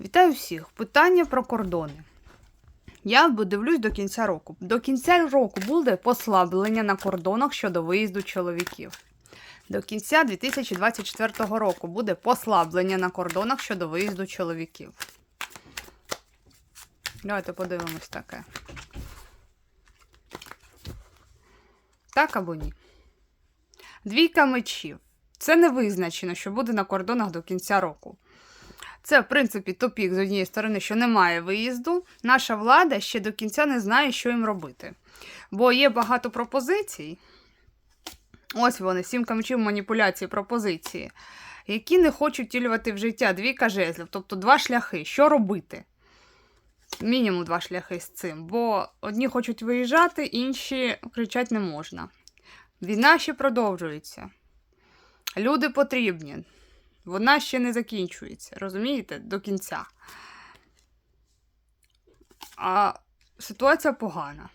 Вітаю всіх! Питання про кордони. Я дивлюсь до кінця року. До кінця року буде послаблення на кордонах щодо виїзду чоловіків. До кінця 2024 року буде послаблення на кордонах щодо виїзду чоловіків. Давайте подивимось таке. Так або ні. Двійка мечів. Це не визначено, що буде на кордонах до кінця року. Це, в принципі, топік з однієї сторони, що немає виїзду. Наша влада ще до кінця не знає, що їм робити. Бо є багато пропозицій. Ось вони, сімка мечів маніпуляції, пропозиції, які не хочуть втілювати в життя двійка жезлів, тобто два шляхи. Що робити? Мінімум два шляхи з цим. Бо одні хочуть виїжджати, інші кричать не можна. Війна ще продовжується. Люди потрібні. Вона ще не закінчується, розумієте, до кінця. А ситуація погана.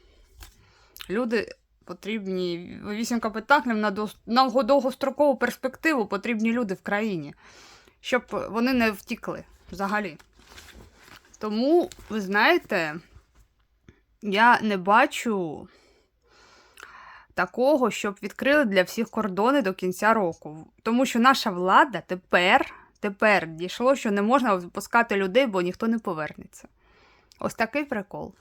Люди потрібні, вісімка пентаклів на, дос- на довгострокову перспективу потрібні люди в країні, щоб вони не втікли взагалі. Тому, ви знаєте, я не бачу такого, щоб відкрили для всіх кордони до кінця року. Тому що наша влада тепер, тепер дійшло, що не можна випускати людей, бо ніхто не повернеться. Ось такий прикол.